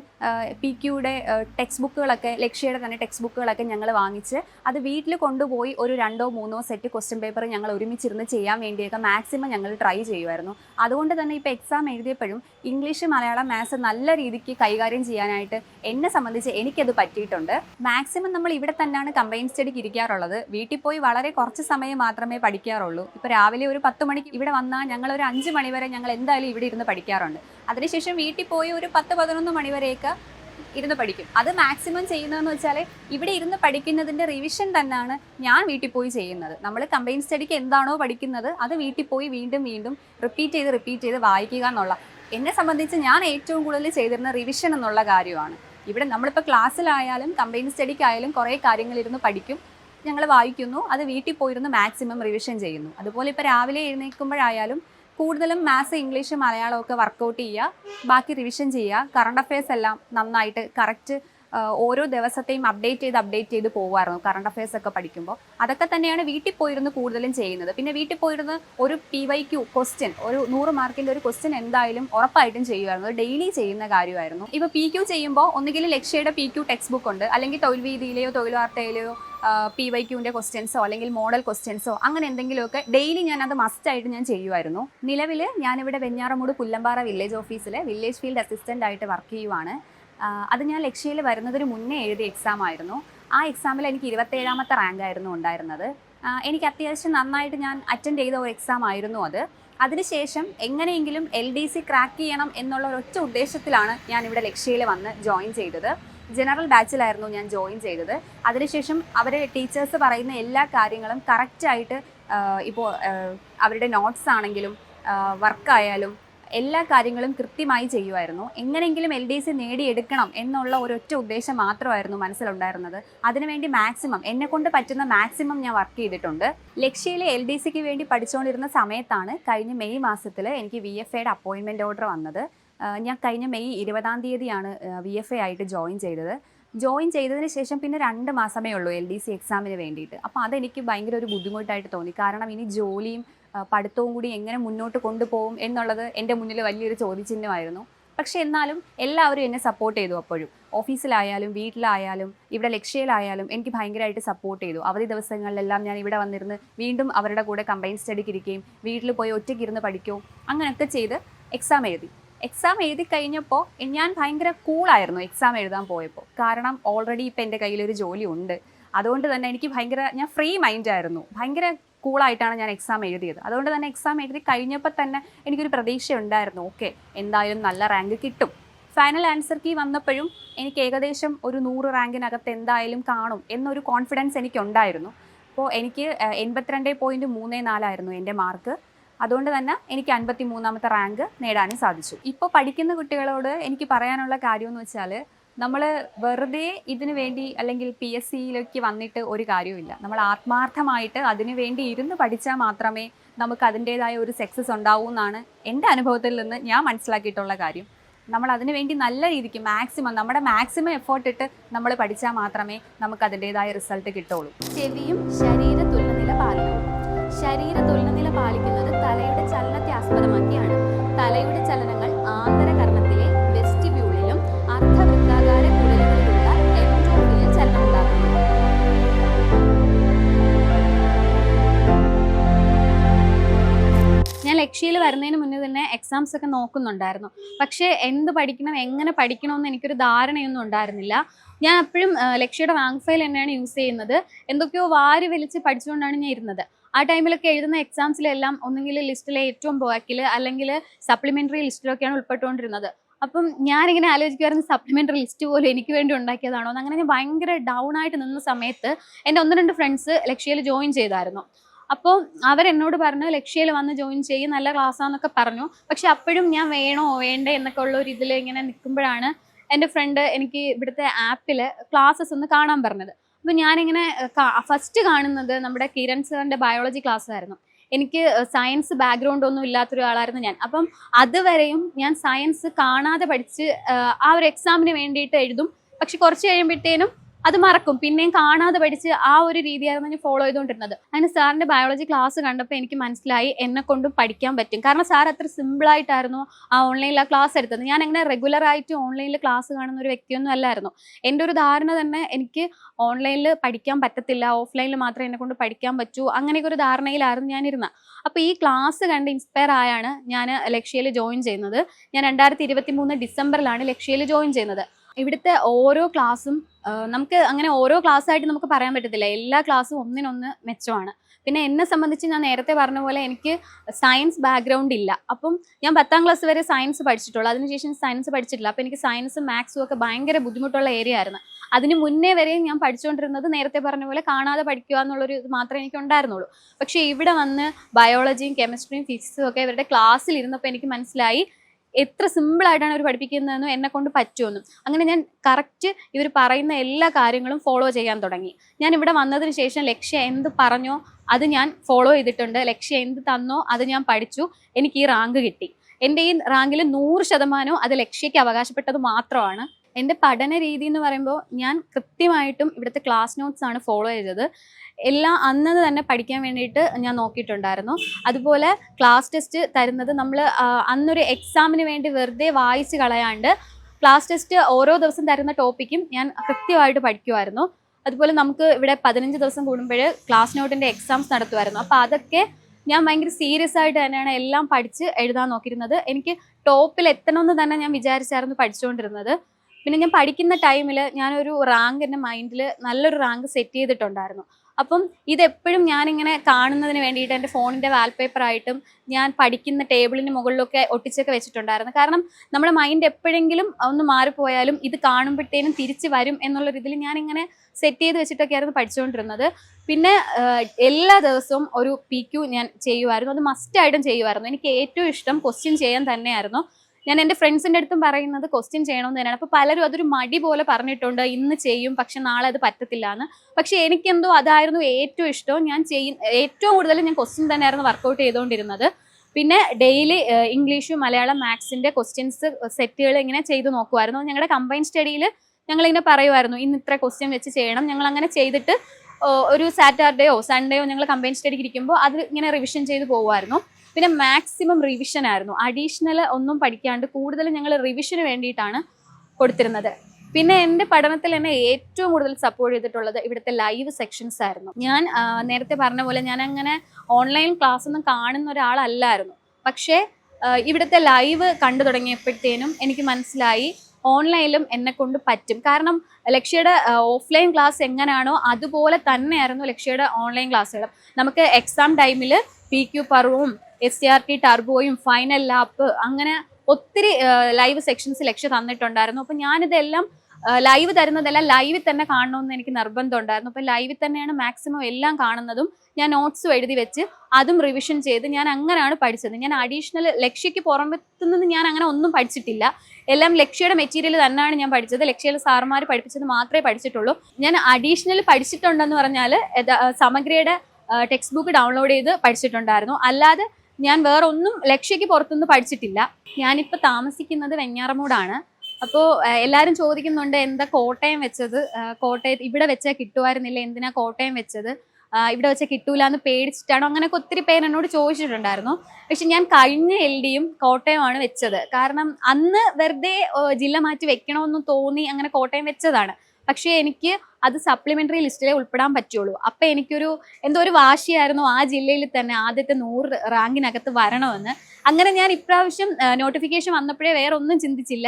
പി ക്യൂടെ ടെക്സ്റ്റ് ബുക്കുകളൊക്കെ ലക്ഷ്യയുടെ തന്നെ ടെക്സ്റ്റ് ബുക്കുകളൊക്കെ ഞങ്ങൾ വാങ്ങിച്ച് അത് വീട്ടിൽ കൊണ്ടുപോയി ഒരു രണ്ടോ മൂന്നോ സെറ്റ് ക്വസ്റ്റ്യൻ പേപ്പർ ഞങ്ങൾ ഒരുമിച്ചിരുന്ന് ചെയ്യാൻ വേണ്ടിയൊക്കെ മാക്സിമം ഞങ്ങൾ ട്രൈ ചെയ്യുമായിരുന്നു. അതുകൊണ്ട് തന്നെ ഇപ്പോൾ എക്സാം എഴുതിയപ്പോഴും ഇംഗ്ലീഷ് മലയാളം മാത്സ് നല്ല രീതിക്ക് കൈകാര്യം ചെയ്യാനായിട്ട് എന്നെ സംബന്ധിച്ച് എനിക്കത് പറ്റിയിട്ടുണ്ട്. മാക്സിമം നമ്മൾ ഇവിടെ തന്നെയാണ് കമ്പൈൻ സ്റ്റഡിക്ക് ഇരിക്കാറുള്ളത്. വീട്ടിൽ പോയി വളരെ കുറച്ച് സമയം മാത്രമേ പഠിക്കാറുള്ളൂ. ഇപ്പോൾ രാവിലെ ഒരു പത്ത് മണിക്ക് ഇവിടെ വന്നാൽ ഞങ്ങൾ ഒരു അഞ്ച് മണി വരെ ഞങ്ങൾ എന്തായാലും ഇവിടെ ഇരുന്ന് പഠിക്കാറുണ്ട്. അതിനുശേഷം വീട്ടിൽ പോയി ഒരു പത്ത് പതിനൊന്ന് മണി വരെയൊക്കെ ഇരുന്ന് പഠിക്കും. അത് മാക്സിമം ചെയ്യുന്നതെന്ന് വെച്ചാൽ ഇവിടെ ഇരുന്ന് പഠിക്കുന്നതിന്റെ റിവിഷൻ തന്നെയാണ് ഞാൻ വീട്ടിൽ പോയി ചെയ്യുന്നത്. നമ്മൾ കമ്പൈൻ സ്റ്റഡിക്ക് എന്താണോ പഠിക്കുന്നത് അത് വീട്ടിൽ പോയി വീണ്ടും വീണ്ടും റിപ്പീറ്റ് ചെയ്ത് റിപ്പീറ്റ് ചെയ്ത് വായിക്കുക എന്നുള്ള. എന്നെ സംബന്ധിച്ച് ഞാൻ ഏറ്റവും കൂടുതൽ ചെയ്തിരുന്ന റിവിഷൻ എന്നുള്ള കാര്യമാണ്. ഇവിടെ നമ്മളിപ്പോൾ ക്ലാസ്സിലായാലും കമ്പൈൻ സ്റ്റഡിക്കായാലും കുറേ കാര്യങ്ങൾ ഇരുന്ന് പഠിക്കും. ഞങ്ങൾ വായിക്കുന്നു അത് വീട്ടിൽ പോയിരുന്ന് മാക്സിമം റിവിഷൻ ചെയ്യുന്നു. അതുപോലെ ഇപ്പോൾ രാവിലെ എഴുന്നേൽക്കുമ്പോഴായാലും കൂടുതലും മാത്സ് ഇംഗ്ലീഷ് മലയാളമൊക്കെ വർക്കൗട്ട് ചെയ്യുക. ബാക്കി റിവിഷൻ ചെയ്യുക. കറണ്ട് അഫയേഴ്സ് എല്ലാം നന്നായിട്ട് കറക്റ്റ് ഓരോ ദിവസത്തെയും അപ്ഡേറ്റ് ചെയ്ത് അപ്ഡേറ്റ് ചെയ്ത് പോകുമായിരുന്നു കറണ്ട് അഫയേഴ്സ് ഒക്കെ പഠിക്കുമ്പോൾ. അതൊക്കെ തന്നെയാണ് വീട്ടിൽ പോയിരുന്ന് കൂടുതലും ചെയ്യുന്നത്. പിന്നെ വീട്ടിൽ പോയിരുന്ന് ഒരു പി വൈ ക്യു ക്വസ്റ്റ്യൻ ഒരു നൂറ് മാർക്കിന്റെ ഒരു ക്വസ്റ്റ്യൻ എന്തായാലും ഉറപ്പായിട്ടും ചെയ്യുമായിരുന്നു. ഡെയിലി ചെയ്യുന്ന കാര്യമായിരുന്നു. ഇപ്പോൾ പി ക്യു ചെയ്യുമ്പോൾ ഒന്നുകിൽ ലക്ഷ്യയുടെ പി ക്യു ടെക്സ്റ്റ് ബുക്ക് ഉണ്ട്. അല്ലെങ്കിൽ തൊഴിൽ വീതിയിലെയോ തൊഴിൽ വാർത്തയിലെയോ പി വൈ ക്യൂവിന്റെ ക്വസ്റ്റ്യൻസോ അല്ലെങ്കിൽ മോഡൽ ക്വസ്റ്റ്യൻസോ അങ്ങനെ എന്തെങ്കിലുമൊക്കെ ഡെയിലി ഞാൻ അത് മസ്റ്റായിട്ട് ഞാൻ ചെയ്യുമായിരുന്നു. നിലവിൽ ഞാനിവിടെ വെഞ്ഞാറമൂട് പുല്ലമ്പാറ വില്ലേജ് ഓഫീസിലെ വില്ലേജ് ഫീൽഡ് അസിസ്റ്റന്റ് ആയിട്ട് വർക്ക് ചെയ്യുവാണ്. അത് ഞാൻ ലക്ഷ്യയിൽ വരുന്നതിന് മുന്നേ എഴുതിയ എക്സാം ആയിരുന്നു. ആ എക്സാമിൽ എനിക്ക് ഇരുപത്തേഴാമത്തെ റാങ്ക് ആയിരുന്നു ഉണ്ടായിരുന്നത്. എനിക്ക് അത്യാവശ്യം നന്നായിട്ട് ഞാൻ അറ്റൻഡ് ചെയ്ത ഒരു എക്സാം ആയിരുന്നു അത്. അതിനുശേഷം എങ്ങനെയെങ്കിലും എൽ ഡി സി ക്രാക്ക് ചെയ്യണം എന്നുള്ള ഒരൊറ്റ ഉദ്ദേശത്തിലാണ് ഞാൻ ഇവിടെ ലക്ഷ്യയിൽ വന്ന് ജോയിൻ ചെയ്തത്. ജനറൽ ബാച്ചിലായിരുന്നു ഞാൻ ജോയിൻ ചെയ്തത്. അതിനുശേഷം അവരെ ടീച്ചേഴ്സ് പറയുന്ന എല്ലാ കാര്യങ്ങളും കറക്റ്റായിട്ട് ഇപ്പോൾ അവരുടെ നോട്ട്സ് ആണെങ്കിലും വർക്കായാലും എല്ലാ കാര്യങ്ങളും കൃത്യമായി ചെയ്യുമായിരുന്നു. എങ്ങനെയെങ്കിലും എൽ ഡി സി നേടിയെടുക്കണം എന്നുള്ള ഒരൊറ്റ ഉദ്ദേശം മാത്രമായിരുന്നു മനസ്സിലുണ്ടായിരുന്നത്. അതിനുവേണ്ടി മാക്സിമം എന്നെ കൊണ്ട് പറ്റുന്ന മാക്സിമം ഞാൻ വർക്ക് ചെയ്തിട്ടുണ്ട്. ലക്ഷ്യയിലെ എൽ ഡി സിക്ക് വേണ്ടി പഠിച്ചുകൊണ്ടിരുന്ന സമയത്താണ് കഴിഞ്ഞ മെയ് മാസത്തിൽ എനിക്ക് വി എഫ് എയുടെ അപ്പോയിൻമെന്റ് ഓർഡർ വന്നത്. ഞാൻ കഴിഞ്ഞ മെയ് ഇരുപതാം തീയതിയാണ് വി എഫ് എ ആയിട്ട് ജോയിൻ ചെയ്തത്. ജോയിൻ ചെയ്തതിന് ശേഷം പിന്നെ രണ്ട് മാസമേ ഉള്ളൂ എൽ ഡി സി എക്സാമിന് വേണ്ടിയിട്ട്. അപ്പോൾ അതെനിക്ക് ഭയങ്കര ഒരു ബുദ്ധിമുട്ടായിട്ട് തോന്നി. കാരണം ഇനി ജോലിയും പഠിത്തവും കൂടി എങ്ങനെ മുന്നോട്ട് കൊണ്ടുപോകും എന്നുള്ളത് എന്റെ മുന്നിൽ വലിയൊരു ചോദ്യചിഹ്നമായിരുന്നു. പക്ഷേ എന്നാലും എല്ലാവരും എന്നെ സപ്പോർട്ട് ചെയ്തു അപ്പോഴും. ഓഫീസിലായാലും വീട്ടിലായാലും ഇവിടെ ലക്ഷ്യയിലായാലും എനിക്ക് ഭയങ്കരമായിട്ട് സപ്പോർട്ട് ചെയ്തു. അവധി ദിവസങ്ങളിലെല്ലാം ഞാൻ ഇവിടെ വന്നിരുന്ന് വീണ്ടും അവരുടെ കൂടെ കമ്പൈൻ സ്റ്റഡിക്ക് ഇരിക്കുകയും വീട്ടിൽ പോയി ഒറ്റയ്ക്ക് ഇരുന്ന് പഠിക്കുകയും അങ്ങനെയൊക്കെ ചെയ്ത് എക്സാം എഴുതി. എക്സാം എഴുതി കഴിഞ്ഞപ്പോൾ ഞാൻ ഭയങ്കര കൂളായിരുന്നു എക്സാം എഴുതാൻ പോയപ്പോൾ. കാരണം ഓൾറെഡി ഇപ്പം എന്റെ കയ്യിലൊരു ജോലി ഉണ്ട്. അതുകൊണ്ട് തന്നെ എനിക്ക് ഭയങ്കര ഞാൻ ഫ്രീ മൈൻഡായിരുന്നു ഭയങ്കര കൂളായിട്ടാണ് ഞാൻ എക്സാം എഴുതിയത്. അതുകൊണ്ട് തന്നെ എക്സാം എഴുതി കഴിഞ്ഞപ്പോൾ തന്നെ എനിക്കൊരു പ്രതീക്ഷ ഉണ്ടായിരുന്നു ഓക്കെ എന്തായാലും നല്ല റാങ്ക് കിട്ടും. ഫൈനൽ ആൻസർ കീ വന്നപ്പോഴും എനിക്ക് ഏകദേശം ഒരു നൂറ് റാങ്കിനകത്ത് എന്തായാലും കാണും എന്നൊരു കോൺഫിഡൻസ് എനിക്കുണ്ടായിരുന്നു. അപ്പോൾ എനിക്ക് എൺപത്തിരണ്ട് പോയിന്റ് മൂന്ന് നാലായിരുന്നു എന്റെ മാർക്ക് അതുകൊണ്ട് തന്നെ എനിക്ക് അൻപത്തി മൂന്നാമത്തെ റാങ്ക് നേടാനും സാധിച്ചു. ഇപ്പോൾ പഠിക്കുന്ന കുട്ടികളോട് എനിക്ക് പറയാനുള്ള കാര്യം എന്ന് വെച്ചാൽ നമ്മൾ വെറുതെ ഇതിനു വേണ്ടി അല്ലെങ്കിൽ പി എസ് സിയിലേക്ക് വന്നിട്ട് ഒരു കാര്യവുമില്ല. നമ്മൾ ആത്മാർത്ഥമായിട്ട് അതിനു വേണ്ടി ഇരുന്ന് പഠിച്ചാൽ മാത്രമേ നമുക്ക് അതിന്റേതായ ഒരു സക്സസ് ഉണ്ടാവൂ എന്നാണ് എന്റെ അനുഭവത്തിൽ നിന്ന് ഞാൻ മനസ്സിലാക്കിയിട്ടുള്ള കാര്യം. നമ്മൾ അതിനു വേണ്ടി നല്ല രീതിക്ക് മാക്സിമം നമ്മുടെ മാക്സിമം എഫേർട്ട് ഇട്ട് നമ്മൾ പഠിച്ചാൽ മാത്രമേ നമുക്ക് അതിന്റെതായ റിസൾട്ട് കിട്ടുള്ളൂ ചെവിയും ശരീര തുലനില പാലിക്കും. ശരീര തുലനില പാലിക്കുന്നത് തലയുടെ ചലനത്തെ ആസ്പദമാക്കിയാണ്. തലയുടെ ചലനങ്ങൾ ഞാൻ ലക്ഷ്യയിൽ വരുന്നതിന് മുന്നേ തന്നെ എക്സാംസ് ഒക്കെ നോക്കുന്നുണ്ടായിരുന്നു. പക്ഷേ എന്ത് പഠിക്കണം എങ്ങനെ പഠിക്കണമെന്ന് എനിക്കൊരു ധാരണയൊന്നും ഉണ്ടായിരുന്നില്ല. ഞാൻ എപ്പോഴും ലക്ഷ്യയുടെ റാങ്ക് ഫയൽ തന്നെയാണ് യൂസ് ചെയ്യുന്നത്. എന്തൊക്കെയോ വാരി വലിച്ച് പഠിച്ചുകൊണ്ടാണ് ഞാൻ ഇരുന്നത്. ആ ടൈമിലൊക്കെ എഴുതുന്ന എക്സാംസിലെല്ലാം ഒന്നുകിൽ ലിസ്റ്റിലെ ഏറ്റവും ബാക്കിൽ അല്ലെങ്കിൽ സപ്ലിമെന്ററി ലിസ്റ്റിലൊക്കെയാണ് ഉൾപ്പെട്ടുകൊണ്ടിരുന്നത്. അപ്പം ഞാനിങ്ങനെ ആലോചിക്കുമായിരുന്നു സപ്ലിമെന്ററി ലിസ്റ്റ് പോലും എനിക്ക് വേണ്ടി ഉണ്ടാക്കിയതാണോ അങ്ങനെ ഞാൻ ഭയങ്കര ഡൗൺ ആയിട്ട് നിന്ന സമയത്ത് എന്റെ ഒന്ന് രണ്ട് ഫ്രണ്ട്സ് ലക്ഷ്യയിൽ ജോയിൻ ചെയ്തായിരുന്നു. അപ്പോൾ അവരെന്നോട് പറഞ്ഞു ലക്ഷ്യയിൽ വന്ന് ജോയിൻ ചെയ്യും നല്ല ക്ലാസ്സാന്നൊക്കെ പറഞ്ഞു. പക്ഷെ അപ്പോഴും ഞാൻ വേണോ വേണ്ടേ എന്നൊക്കെ ഉള്ള ഒരു ഇതിൽ ഇങ്ങനെ നിൽക്കുമ്പോഴാണ് എന്റെ ഫ്രണ്ട് എനിക്ക് ഇവിടുത്തെ ആപ്പിൽ ക്ലാസ്സസ് ഒന്ന് കാണാൻ പറഞ്ഞത്. അപ്പോൾ ഞാനിങ്ങനെ ഫസ്റ്റ് കാണുന്നത് നമ്മുടെ കിരൺ സാറിന്റെ ബയോളജി ക്ലാസ് ആയിരുന്നു. എനിക്ക് സയൻസ് ബാക്ക്ഗ്രൗണ്ട് ഒന്നും ഇല്ലാത്തൊരു ആളായിരുന്നു ഞാൻ. അപ്പം അതുവരെയും ഞാൻ സയൻസ് കാണാതെ പഠിച്ച് ആ, ഒരു എക്സാമിന് വേണ്ടിയിട്ട് എഴുതും. പക്ഷെ കുറച്ച് കഴിയുമ്പോഴത്തേനും അത് മറക്കും. പിന്നെയും കാണാതെ പഠിച്ച് ആ ഒരു രീതിയായിരുന്നു ഞാൻ ഫോളോ ചെയ്തുകൊണ്ടിരുന്നത്. അങ്ങനെ സാറിന്റെ ബയോളജി ക്ലാസ് കണ്ടപ്പോൾ എനിക്ക് മനസ്സിലായി എന്നെ കൊണ്ടും പഠിക്കാൻ പറ്റും. കാരണം സാർ അത്ര സിമ്പിൾ ആയിട്ടായിരുന്നു ആ ഓൺലൈനിൽ ആ ക്ലാസ് എടുത്തത്. ഞാൻ അങ്ങനെ റെഗുലർ ആയിട്ട് ഓൺലൈനിൽ ക്ലാസ് കാണുന്ന ഒരു വ്യക്തിയൊന്നും അല്ലായിരുന്നു. എന്റെ ഒരു ധാരണ തന്നെ എനിക്ക് ഓൺലൈനിൽ പഠിക്കാൻ പറ്റത്തില്ല ഓഫ്ലൈനിൽ മാത്രമേ എന്നെ കൊണ്ട് പഠിക്കാൻ പറ്റൂ അങ്ങനെയൊക്കെ ഒരു ധാരണയിലായിരുന്നു ഞാനിരുന്നത്. അപ്പോൾ ഈ ക്ലാസ് കണ്ട് ഇൻസ്പയർ ആയാണ് ഞാൻ ലക്ഷ്യയിൽ ജോയിൻ ചെയ്യുന്നത്. ഞാൻ രണ്ടായിരത്തി ഇരുപത്തി മൂന്ന് ഡിസംബറിലാണ് ലക്ഷ്യയിൽ ജോയിൻ ചെയ്യുന്നത്. ഇവിടുത്തെ ഓരോ ക്ലാസ്സും നമുക്ക് അങ്ങനെ ഓരോ ക്ലാസ് ആയിട്ട് നമുക്ക് പറയാൻ പറ്റത്തില്ല. എല്ലാ ക്ലാസ്സും ഒന്നിനൊന്ന് മെച്ചമാണ്. പിന്നെ എന്നെ സംബന്ധിച്ച് ഞാൻ നേരത്തെ പറഞ്ഞ പോലെ എനിക്ക് സയൻസ് ബാക്ക്ഗ്രൗണ്ട് ഇല്ല. അപ്പം ഞാൻ പത്താം ക്ലാസ് വരെ സയൻസ് പഠിച്ചിട്ടുള്ളൂ. അതിനുശേഷം സയൻസ് പഠിച്ചിട്ടില്ല. അപ്പം എനിക്ക് സയൻസും മാത്സും ഒക്കെ ഭയങ്കര ബുദ്ധിമുട്ടുള്ള ഏരിയ ആയിരുന്നു. അതിന് മുന്നേ വരെയും ഞാൻ പഠിച്ചുകൊണ്ടിരുന്നത് നേരത്തെ പറഞ്ഞ പോലെ കാണാതെ പഠിക്കുക എന്നുള്ളൊരു ഇത് മാത്രമേ എനിക്ക് ഉണ്ടായിരുന്നുള്ളൂ. പക്ഷേ ഇവിടെ വന്ന് ബയോളജിയും കെമിസ്ട്രിയും ഫിസിക്സും ഒക്കെ ഇവരുടെ ക്ലാസ്സിൽ ഇരുന്നപ്പോൾ എനിക്ക് മനസ്സിലായി എത്ര സിമ്പിൾ ആയിട്ടാണ് അവർ പഠിപ്പിക്കുന്നതെന്നും എന്നെ കൊണ്ട് പറ്റുമെന്നും. അങ്ങനെ ഞാൻ കറക്റ്റ് ഇവർ പറയുന്ന എല്ലാ കാര്യങ്ങളും ഫോളോ ചെയ്യാൻ തുടങ്ങി. ഞാൻ ഇവിടെ വന്നതിന് ശേഷം ലക്ഷ്യ എന്ത് പറഞ്ഞോ അത് ഞാൻ ഫോളോ ചെയ്തിട്ടുണ്ട്. ലക്ഷ്യ എന്ത് തന്നോ അത് ഞാൻ പഠിച്ചു. എനിക്ക് ഈ റാങ്ക് കിട്ടി. എന്റെ ഈ റാങ്കിൽ നൂറ് ശതമാനവും അത് ലക്ഷ്യയ്ക്ക് അവകാശപ്പെട്ടത് മാത്രമാണ്. എന്റെ പഠന രീതി എന്ന് പറയുമ്പോൾ ഞാൻ കൃത്യമായിട്ടും ഇവിടുത്തെ ക്ലാസ് നോട്ട്സ് ആണ് ഫോളോ ചെയ്തത്. എല്ലാം അന്നത് തന്നെ പഠിക്കാൻ വേണ്ടിയിട്ട് ഞാൻ നോക്കിയിട്ടുണ്ടായിരുന്നു. അതുപോലെ ക്ലാസ് ടെസ്റ്റ് തരുന്നത് നമ്മൾ അന്നൊരു എക്സാമിന് വേണ്ടി വെറുതെ വായിച്ച് കളയാണ്ട് ക്ലാസ് ടെസ്റ്റ് ഓരോ ദിവസം തരുന്ന ടോപ്പിക്കും ഞാൻ കൃത്യമായിട്ട് പഠിക്കുമായിരുന്നു അതുപോലെ നമുക്ക് ഇവിടെ പതിനഞ്ച് ദിവസം കൂടുമ്പോൾ ക്ലാസ് നോട്ടിന്റെ എക്സാംസ് നടത്തുമായിരുന്നു അപ്പോൾ അതൊക്കെ ഞാൻ ഭയങ്കര സീരിയസ് ആയിട്ട് തന്നെയാണ് എല്ലാം പഠിച്ച് എഴുതാൻ നോക്കിയിരുന്നത്. എനിക്ക് ടോപ്പിൽ എത്തണമെന്ന് തന്നെ ഞാൻ വിചാരിച്ചായിരുന്നു പഠിച്ചുകൊണ്ടിരുന്നത്. പിന്നെ ഞാൻ പഠിക്കുന്ന ടൈമിൽ ഞാനൊരു റാങ്ക് എന്റെ മൈൻഡിൽ നല്ലൊരു റാങ്ക് സെറ്റ് ചെയ്തിട്ടുണ്ടായിരുന്നു. അപ്പം ഇതെപ്പോഴും ഞാനിങ്ങനെ കാണുന്നതിന് വേണ്ടിയിട്ട് എന്റെ ഫോണിന്റെ വാൾപേപ്പറായിട്ടും ഞാൻ പഠിക്കുന്ന ടേബിളിന് മുകളിലൊക്കെ ഒട്ടിച്ചൊക്കെ വെച്ചിട്ടുണ്ടായിരുന്നു. കാരണം നമ്മുടെ മൈൻഡ് എപ്പോഴെങ്കിലും ഒന്ന് മാറിപ്പോയാലും ഇത് കാണുമ്പോഴത്തേനും തിരിച്ച് വരും എന്നുള്ളൊരു ഇതിൽ ഞാനിങ്ങനെ സെറ്റ് ചെയ്ത് വെച്ചിട്ടൊക്കെയായിരുന്നു പഠിച്ചുകൊണ്ടിരുന്നത് പിന്നെ എല്ലാ ദിവസവും ഒരു പി ഞാൻ ചെയ്യുമായിരുന്നു അത് മസ്റ്റായിട്ടും ചെയ്യുമായിരുന്നു എനിക്ക് ഏറ്റവും ഇഷ്ടം ക്വസ്റ്റ്യൻ ചെയ്യാൻ തന്നെയായിരുന്നു. ഞാൻ എന്റെ ഫ്രണ്ട്സിന്റെ അടുത്തും പറയുന്നത് ക്വസ്റ്റ്യൻ ചെയ്യണമെന്ന് തന്നെയാണ്. അപ്പോൾ പലരും അതൊരു മടി പോലെ പറഞ്ഞിട്ടുണ്ട്. ഇന്ന് ചെയ്യും പക്ഷെ നാളെ അത് പറ്റത്തില്ല എന്ന് പക്ഷെ എനിക്കെന്തോ അതായിരുന്നു ഏറ്റവും ഇഷ്ടം. ഞാൻ ചെയ്യുന്ന ഏറ്റവും കൂടുതൽ ഞാൻ ക്വസ്റ്റ്യൻ തന്നെയായിരുന്നു വർക്കൗട്ട് ചെയ്തുകൊണ്ടിരുന്നത്. പിന്നെ ഡെയിലി ഇംഗ്ലീഷ് മലയാളം മാത്സിന്റെ ക്വസ്റ്റ്യൻസ് സെറ്റുകൾ ഇങ്ങനെ ചെയ്ത് നോക്കുമായിരുന്നു ഞങ്ങളുടെ കമ്പൈൻ സ്റ്റഡിയിൽ ഞങ്ങളിങ്ങനെ പറയുമായിരുന്നു ഇന്ന് ഇത്ര ക്വസ്റ്റ്യൻ വെച്ച് ചെയ്യണം. ഞങ്ങൾ അങ്ങനെ ചെയ്തിട്ട് ഒരു സാറ്റർഡേയോ സൺഡേയോ ഞങ്ങൾ കമ്പൈൻ സ്റ്റഡിക്ക് ഇരിക്കുമ്പോൾ അത് ഇങ്ങനെ റിവിഷൻ ചെയ്ത് പോകുമായിരുന്നു പിന്നെ മാക്സിമം റിവിഷൻ ആയിരുന്നു. അഡീഷണൽ ഒന്നും പഠിക്കാണ്ട് കൂടുതലും ഞങ്ങൾ റിവിഷന് വേണ്ടിയിട്ടാണ് കൊടുത്തിരുന്നത്. പിന്നെ എന്റെ പഠനത്തിൽ എന്നെ ഏറ്റവും കൂടുതൽ സപ്പോർട്ട് ചെയ്തിട്ടുള്ളത് ഇവിടുത്തെ ലൈവ് സെക്ഷൻസ് ആയിരുന്നു. ഞാൻ നേരത്തെ പറഞ്ഞ പോലെ ഞാൻ അങ്ങനെ ഓൺലൈൻ ക്ലാസ് ഒന്നും കാണുന്ന ഒരാളല്ലായിരുന്നു. പക്ഷേ ഇവിടുത്തെ ലൈവ് കണ്ടു തുടങ്ങിയപ്പോഴത്തേനും എനിക്ക് മനസ്സിലായി ഓൺലൈനിലും എന്നെ കൊണ്ട് പറ്റും. കാരണം ലക്ഷ്യയുടെ ഓഫ്ലൈൻ ക്ലാസ് എങ്ങനെയാണോ അതുപോലെ തന്നെയായിരുന്നു ലക്ഷ്യയുടെ ഓൺലൈൻ ക്ലാസ്സുകൾ നമുക്ക് എക്സാം ടൈമിൽ പി ക്യു പർവും എസ് സി ആർ ടി ടർബോയും ഫൈനൽ ലാപ്പ് അങ്ങനെ ഒത്തിരി ലൈവ് സെക്ഷൻസ് ലക്ഷ്യം തന്നിട്ടുണ്ടായിരുന്നു. അപ്പം ഞാനിതെല്ലാം ലൈവ് തരുന്നതെല്ലാം ലൈവിൽ തന്നെ കാണണമെന്ന് എനിക്ക് നിർബന്ധം ഉണ്ടായിരുന്നു അപ്പം ലൈവിൽ തന്നെയാണ് മാക്സിമം എല്ലാം കാണുന്നതും ഞാൻ നോട്ട്സും എഴുതി വെച്ച് അതും റിവിഷൻ ചെയ്ത് ഞാൻ അങ്ങനെയാണ് പഠിച്ചത്. ഞാൻ അഡീഷണൽ ലക്ഷ്യയ്ക്ക് പുറമെത്തുന്നത് ഞാൻ അങ്ങനെ ഒന്നും പഠിച്ചിട്ടില്ല. എല്ലാം ലക്ഷ്യയുടെ മെറ്റീരിയൽ തന്നെയാണ് ഞാൻ പഠിച്ചത്. ലക്ഷ്യയിൽ സാർമാർ പഠിപ്പിച്ചത് മാത്രമേ പഠിച്ചിട്ടുള്ളൂ. ഞാൻ അഡീഷണൽ പഠിച്ചിട്ടുണ്ടെന്ന് പറഞ്ഞാൽ സമഗ്രയുടെ ടെക്സ്റ്റ് ബുക്ക് ഡൗൺലോഡ് ചെയ്ത് പഠിച്ചിട്ടുണ്ടായിരുന്നു. അല്ലാതെ ഞാൻ വേറെ ഒന്നും ലക്ഷ്യയ്ക്ക് പുറത്തുനിന്ന് പഠിച്ചിട്ടില്ല. ഞാനിപ്പോൾ താമസിക്കുന്നത് വെഞ്ഞാറമൂടാണ്. അപ്പോൾ എല്ലാവരും ചോദിക്കുന്നുണ്ട് എന്താ കോട്ടയം വെച്ചത്? കോട്ടയത്ത് കോട്ടയം ഇവിടെ വെച്ചാൽ കിട്ടുമായിരുന്നില്ല എന്തിനാ കോട്ടയം വെച്ചത്? ഇവിടെ വെച്ചാൽ കിട്ടൂല എന്ന് പേടിച്ചിട്ടാണോ? അങ്ങനെയൊക്കെ ഒത്തിരി പേര് എന്നോട് ചോദിച്ചിട്ടുണ്ടായിരുന്നു. പക്ഷെ ഞാൻ കഴിഞ്ഞ എൽ ഡിയും കോട്ടയമാണ് വെച്ചത്. കാരണം അന്ന് വെറുതെ ജില്ല മാറ്റി വെക്കണമെന്ന് തോന്നി അങ്ങനെ കോട്ടയം വെച്ചതാണ്. പക്ഷേ എനിക്ക് അത് സപ്ലിമെന്ററി ലിസ്റ്റിലെ ഉൾപ്പെടാൻ പറ്റുള്ളൂ. അപ്പം എനിക്കൊരു എന്തോ ഒരു വാശിയായിരുന്നു ആ ജില്ലയിൽ തന്നെ ആദ്യത്തെ നൂറ് റാങ്കിനകത്ത് വരണമെന്ന്. അങ്ങനെ ഞാൻ ഇപ്രാവശ്യം നോട്ടിഫിക്കേഷൻ വന്നപ്പോഴേ വേറെ ഒന്നും ചിന്തിച്ചില്ല.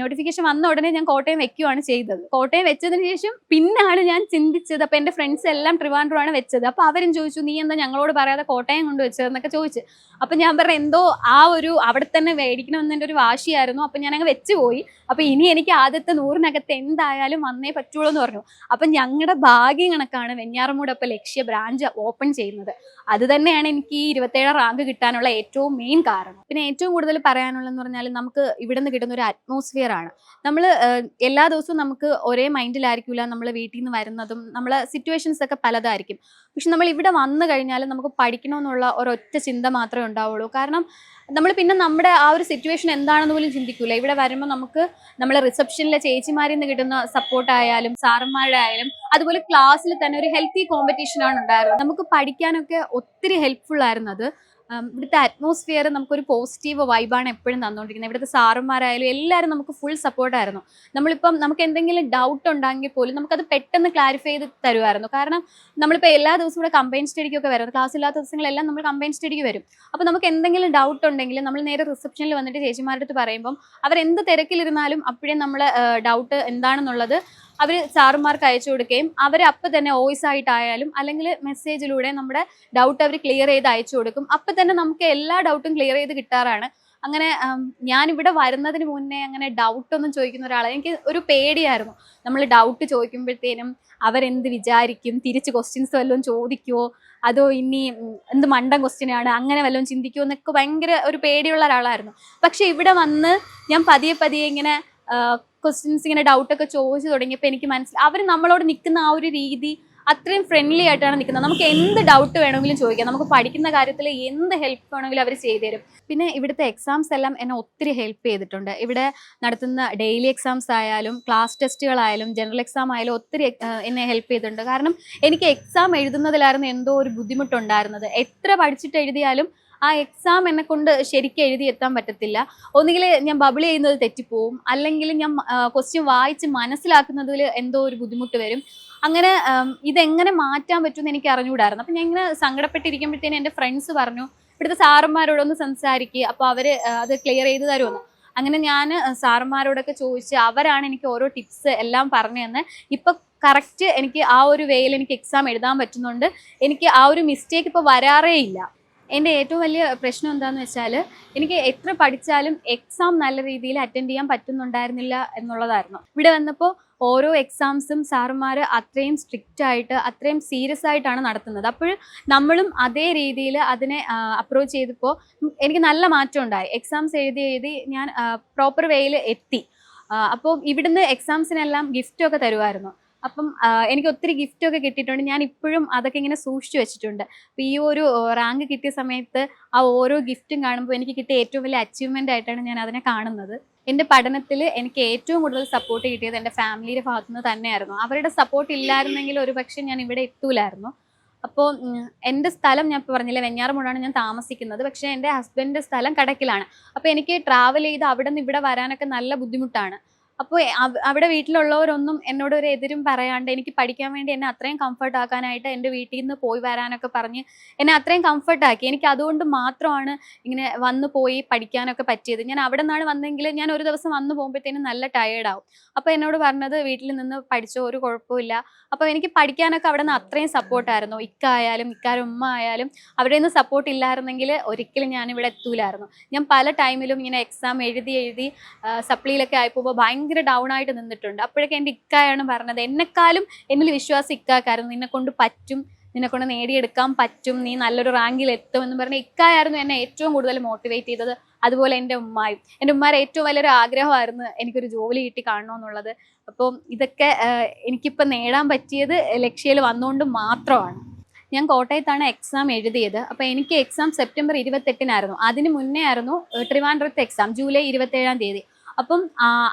നോട്ടിഫിക്കേഷൻ വന്ന ഉടനെ ഞാൻ കോട്ടയം വെക്കുകയാണ് ചെയ്തത്. കോട്ടയം വെച്ചതിന് ശേഷം പിന്നാണ് ഞാൻ ചിന്തിച്ചത്. അപ്പൊ എന്റെ ഫ്രണ്ട്സ് എല്ലാം ട്രിവാൻഡ്രമാണ് വെച്ചത്. അപ്പൊ അവരും ചോദിച്ചു നീ എന്താ ഞങ്ങളോട് പറയാതെ കോട്ടയം കൊണ്ട് വെച്ചതെന്നൊക്കെ ചോദിച്ചു. അപ്പൊ ഞാൻ പറഞ്ഞ എന്തോ ആ ഒരു അവിടെ തന്നെ മേടിക്കണമെന്ന് എന്റെ ഒരു വാശിയായിരുന്നു. അപ്പൊ ഞാൻ അങ്ങ് വെച്ചു പോയി. അപ്പൊ ഇനി എനിക്ക് ആദ്യത്തെ നൂറിനകത്ത് എന്തായാലും വന്നേ പറ്റുള്ളൂ എന്ന് പറഞ്ഞു. അപ്പൊ ഞങ്ങളുടെ ഭാഗ്യം കണക്കാണ് വെഞ്ഞാറമൂട് അപ്പൊ ലക്ഷ്യ ബ്രാഞ്ച് ഓപ്പൺ ചെയ്യുന്നത്. അത് തന്നെയാണ് എനിക്ക് ഈ ഇരുപത്തേഴാം റാങ്ക് കിട്ടാനുള്ള ഏറ്റവും മെയിൻ കാരണം. പിന്നെ ഏറ്റവും കൂടുതൽ പറയാനുള്ളതെന്ന് പറഞ്ഞാൽ നമുക്ക് ഇവിടെ നിന്ന് കിട്ടുന്ന ഒരു അറ്റ്മോസ്ഫിയർ ആണ്. നമ്മൾ എല്ലാ ദിവസവും നമുക്ക് ഒരേ മൈൻഡിലായിരിക്കില്ല നമ്മൾ വീട്ടിൽ നിന്ന് വരുന്നതും നമ്മളെ സിറ്റുവേഷൻസ് ഒക്കെ പലതായിരിക്കും. പക്ഷെ നമ്മൾ ഇവിടെ വന്നു കഴിഞ്ഞാൽ നമുക്ക് പഠിക്കണമെന്നുള്ള ഒരൊറ്റ ചിന്ത മാത്രമേ ഉണ്ടാവുള്ളൂ. കാരണം നമ്മൾ പിന്നെ നമ്മുടെ ആ ഒരു സിറ്റുവേഷൻ എന്താണെന്ന് പോലും ചിന്തിക്കൂല. ഇവിടെ വരുമ്പോൾ നമുക്ക് നമ്മളെ റിസപ്ഷനിലെ ചേച്ചിമാരിൽ നിന്ന് കിട്ടുന്ന സപ്പോർട്ടായാലും സാറന്മാരുടെ ആയാലും അതുപോലെ ക്ലാസ്സിൽ തന്നെ ഒരു ഹെൽത്തി കോമ്പറ്റീഷനാണ് ഉണ്ടായിരുന്നത്. നമുക്ക് പഠിക്കാനൊക്കെ ഒത്തിരി ഹെൽപ്ഫുൾ ആയിരുന്നു അത് ഉം, ഇവിടുത്തെ അറ്റ്മോസ്ഫിയർ നമുക്കൊരു പോസിറ്റീവ് വൈബാണ് എപ്പോഴും തന്നുകൊണ്ടിരിക്കുന്നത് ഇവിടുത്തെ സാറന്മാരായാലും എല്ലാവരും നമുക്ക് ഫുൾ സപ്പോർട്ടായിരുന്നു നമ്മളിപ്പം നമുക്ക് എന്തെങ്കിലും ഡൗട്ട് ഉണ്ടെങ്കിൽ പോലും നമുക്കത് പെട്ടെന്ന് ക്ലാരിഫൈ ചെയ്ത് തരുമായിരുന്നു. കാരണം നമ്മളിപ്പോൾ എല്ലാ ദിവസവും ഇവിടെ കമ്പൈൻ സ്റ്റഡിക്കൊക്കെ വരും. ക്ലാസ് ഇല്ലാത്ത ദിവസങ്ങളെല്ലാം നമ്മൾ കമ്പൈൻ സ്റ്റഡിക്ക് വരും. അപ്പോൾ നമുക്ക് എന്തെങ്കിലും ഡൗട്ട് ഉണ്ടെങ്കിൽ നമ്മൾ നേരെ റിസപ്ഷനിൽ വന്നിട്ട് ചേച്ചിമാരുടെ അടുത്ത് പറയുമ്പം അവരെന്ത് തിരക്കിലിരുന്നാലും അപ്പോഴേ നമ്മൾ ഡൗട്ട് എന്താണെന്നുള്ളത് അവർ സാറുമാർക്ക് അയച്ചു കൊടുക്കുകയും അവർ അപ്പം തന്നെ വോയിസ് ആയിട്ടായാലും അല്ലെങ്കിൽ മെസ്സേജിലൂടെ നമ്മുടെ ഡൗട്ട് അവർ ക്ലിയർ ചെയ്ത് അയച്ചു കൊടുക്കും. അപ്പം തന്നെ നമുക്ക് എല്ലാ ഡൗട്ടും ക്ലിയർ ചെയ്ത് കിട്ടാറാണ്. അങ്ങനെ ഞാൻ ഞാനിവിടെ വരുന്നതിന് മുന്നേ അങ്ങനെ ഡൗട്ടൊന്നും ചോദിക്കുന്ന ഒരാളെ എനിക്ക് ഒരു പേടിയായിരുന്നു. നമ്മൾ ഡൗട്ട് ചോദിക്കുമ്പോഴത്തേനും അവരെന്ത് വിചാരിക്കും? തിരിച്ച് ക്വസ്റ്റ്യൻസ് വല്ലതും ചോദിക്കുമോ അതോ ഇനി എന്ത് മണ്ടൻ ക്വസ്റ്റ്യനാണ് അങ്ങനെ വല്ലതും ചിന്തിക്കുമോ എന്നൊക്കെ ഭയങ്കര ഒരു പേടിയുള്ള ഒരാളായിരുന്നു. പക്ഷെ ഇവിടെ വന്ന് ഞാൻ പതിയെ പതിയെ ഇങ്ങനെ ക്വസ്റ്റ്യൻസ് ഇങ്ങനെ ഡൗട്ടൊക്കെ ചോദിച്ചു തുടങ്ങിയപ്പോൾ എനിക്ക് മനസ്സിലായി. അവർ നമ്മളോട് നിൽക്കുന്ന ആ ഒരു രീതി അത്രയും ഫ്രണ്ട്ലി ആയിട്ടാണ് നിൽക്കുന്നത്. നമുക്ക് എന്ത് ഡൗട്ട് വേണമെങ്കിലും ചോദിക്കാം. നമുക്ക് പഠിക്കുന്ന കാര്യത്തിൽ എന്ത് ഹെൽപ്പ് വേണമെങ്കിലും അവർ ചെയ്തുതരും പിന്നെ ഇവിടുത്തെ എക്സാംസ് എല്ലാം എന്നെ ഒത്തിരി ഹെൽപ്പ് ചെയ്തിട്ടുണ്ട്. ഇവിടെ നടത്തുന്ന ഡെയിലി എക്സാംസ് ആയാലും ക്ലാസ് ടെസ്റ്റുകളായാലും ജനറൽ എക്സാം ആയാലും ഒത്തിരി എന്നെ ഹെൽപ്പ് ചെയ്തിട്ടുണ്ട്. കാരണം എനിക്ക് എക്സാം എഴുതുന്നതിലായിരുന്നു എന്തോ ഒരു ബുദ്ധിമുട്ടുണ്ടായിരുന്നത്. എത്ര പഠിച്ചിട്ട് എഴുതിയാലും ആ എക്സാം എന്നെ കൊണ്ട് ശരിക്കും എഴുതി എത്താൻ പറ്റത്തില്ല. ഒന്നുകിൽ ഞാൻ ബബിൾ ചെയ്യുന്നത് തെറ്റിപ്പോവും. അല്ലെങ്കിൽ ഞാൻ ക്വസ്റ്റ്യൻ വായിച്ച് മനസ്സിലാക്കുന്നതിൽ എന്തോ ഒരു ബുദ്ധിമുട്ട് വരും. അങ്ങനെ ഇതെങ്ങനെ മാറ്റാൻ പറ്റുമെന്ന് എനിക്ക് അറിഞ്ഞുകൂടായിരുന്നു. അപ്പം ഞാൻ ഇങ്ങനെ സങ്കടപ്പെട്ടിരിക്കുമ്പോഴത്തേനും എന്റെ ഫ്രണ്ട്സ് പറഞ്ഞു ഇവിടുത്തെ സാറന്മാരോടൊന്ന് സംസാരിക്കുക അപ്പോൾ അവർ അത് ക്ലിയർ ചെയ്ത് തരുമെന്ന്. അങ്ങനെ ഞാൻ സാറന്മാരോടൊക്കെ ചോദിച്ച് അവരാണ് എനിക്ക് ഓരോ ടിപ്സ് എല്ലാം പറഞ്ഞു തന്നെ ഇപ്പം കറക്റ്റ് എനിക്ക് ആ ഒരു വേയിൽ എനിക്ക് എക്സാം എഴുതാൻ പറ്റുന്നുണ്ട്. എനിക്ക് ആ ഒരു മിസ്റ്റേക്ക് ഇപ്പോൾ വരാറേ ഇല്ല എന്റെ ഏറ്റവും വലിയ പ്രശ്നം എന്താണെന്ന് വെച്ചാൽ എനിക്ക് എത്ര പഠിച്ചാലും എക്സാം നല്ല രീതിയിൽ അറ്റൻഡ് ചെയ്യാൻ പറ്റുന്നുണ്ടായിരുന്നില്ല എന്നുള്ളതായിരുന്നു. ഇവിടെ വന്നപ്പോൾ ഓരോ എക്സാംസും സാറുമാർ അത്രയും സ്ട്രിക്റ്റ് ആയിട്ട് അത്രയും സീരിയസ് ആയിട്ടാണ് നടത്തുന്നത്. അപ്പോൾ നമ്മളും അതേ രീതിയിൽ അതിനെ അപ്രോച്ച് ചെയ്തപ്പോൾ എനിക്ക് നല്ല മാറ്റം ഉണ്ടായി. എക്സാംസ് എഴുതി എഴുതി ഞാൻ പ്രോപ്പർ വേയിൽ എത്തി. അപ്പോൾ ഇവിടുന്ന് എക്സാംസിനെല്ലാം ഗിഫ്റ്റൊക്കെ തരുമായിരുന്നു അപ്പം എനിക്ക് ഒത്തിരി ഗിഫ്റ്റ് ഒക്കെ കിട്ടിയിട്ടുണ്ട്. ഞാൻ ഇപ്പോഴും അതൊക്കെ ഇങ്ങനെ സൂക്ഷിച്ചു വെച്ചിട്ടുണ്ട്. അപ്പം ഈ ഒരു റാങ്ക് കിട്ടിയ സമയത്ത് ആ ഓരോ ഗിഫ്റ്റും കാണുമ്പോൾ എനിക്ക് കിട്ടിയ ഏറ്റവും വലിയ അച്ചീവ്മെന്റ് ആയിട്ടാണ് ഞാൻ അതിനെ കാണുന്നത്. എന്റെ പഠനത്തിൽ എനിക്ക് ഏറ്റവും കൂടുതൽ സപ്പോർട്ട് കിട്ടിയത് എന്റെ ഫാമിലിയുടെ ഭാഗത്തു നിന്ന് തന്നെയായിരുന്നു. അവരുടെ സപ്പോർട്ട് ഇല്ലായിരുന്നെങ്കിൽ ഒരു പക്ഷേ ഞാൻ ഇവിടെ എത്തൂലായിരുന്നു. അപ്പോൾ എന്റെ സ്ഥലം ഞാൻ ഇപ്പോൾ പറഞ്ഞില്ല വെഞ്ഞാറമൂടാണ് ഞാൻ താമസിക്കുന്നത്. പക്ഷേ എന്റെ ഹസ്ബൻഡിന്റെ സ്ഥലം കടക്കിലാണ്. അപ്പോൾ എനിക്ക് ട്രാവൽ ചെയ്ത് അവിടെ നിന്ന് ഇവിടെ വരാനൊക്കെ നല്ല ബുദ്ധിമുട്ടാണ്. അപ്പോൾ അവിടെ വീട്ടിലുള്ളവരൊന്നും എന്നോട് ഒരു എതിരും പറയാണ്ട് എനിക്ക് പഠിക്കാൻ വേണ്ടി എന്നെ അത്രയും കംഫർട്ട് ആക്കാനായിട്ട് എന്റെ വീട്ടിൽ നിന്ന് പോയി വരാനൊക്കെ പറഞ്ഞ് എന്നെ അത്രയും കംഫർട്ട് ആക്കി. എനിക്ക് അതുകൊണ്ട് മാത്രമാണ് ഇങ്ങനെ വന്ന് പോയി പഠിക്കാനൊക്കെ പറ്റിയത്. ഞാൻ അവിടെ നിന്നാണ് വന്നെങ്കിൽ ഞാൻ ഒരു ദിവസം വന്ന് പോകുമ്പോഴത്തേനും നല്ല ടയേർഡ് ആവും. അപ്പോൾ എന്നോട് പറഞ്ഞത് വീട്ടിൽ നിന്ന് പഠിച്ചോ ഒരു കുഴപ്പമില്ല. അപ്പോൾ എനിക്ക് പഠിക്കാനൊക്കെ അവിടെ നിന്ന് അത്രയും സപ്പോർട്ടായിരുന്നു ഇക്ക ആയാലും ഉമ്മ ആയാലും അവിടെ നിന്ന് സപ്പോർട്ട് ഇല്ലായിരുന്നെങ്കിൽ ഒരിക്കലും ഞാൻ ഇവിടെ എത്തൂലായിരുന്നു. ഞാൻ പല ടൈമിലും ഇങ്ങനെ എക്സാം എഴുതി എഴുതി സപ്ലിയിലൊക്കെ ആയി ഭയങ്കര ഡൗൺ ആയിട്ട് നിന്നിട്ടുണ്ട്. അപ്പോഴൊക്കെ എന്റെ ഇക്കായാണ് പറഞ്ഞത് എന്നെക്കാളും എന്നിൽ വിശ്വാസം ഇക്കാക്കായിരുന്നു. നിന്നെ കൊണ്ട് പറ്റും നിന്നെ കൊണ്ട് നേടിയെടുക്കാൻ പറ്റും നീ നല്ലൊരു റാങ്കിൽ എത്തും എന്ന് പറഞ്ഞ ഇക്കായായിരുന്നു എന്നെ ഏറ്റവും കൂടുതൽ മോട്ടിവേറ്റ് ചെയ്തത്. അതുപോലെ എന്റെ ഉമ്മായും. എന്റെ ഉമ്മാരെ ഏറ്റവും വലിയൊരു ആഗ്രഹമായിരുന്നു എനിക്കൊരു ജോലി കിട്ടി കാണണമെന്നുള്ളത് അപ്പോൾ ഇതൊക്കെ എനിക്കിപ്പോൾ നേടാൻ പറ്റിയത് ലക്ഷ്യയിൽ വന്നുകൊണ്ട് മാത്രമാണ്. ഞാൻ കോട്ടയത്താണ് എക്സാം എഴുതിയത്. അപ്പോൾ എനിക്ക് എക്സാം സെപ്റ്റംബർ ഇരുപത്തെട്ടിനായിരുന്നു. അതിന് മുന്നേ ആയിരുന്നു ട്രിവാൻഡ്രത്ത് എക്സാം ജൂലൈ ഇരുപത്തേഴാം തീയതി. അപ്പം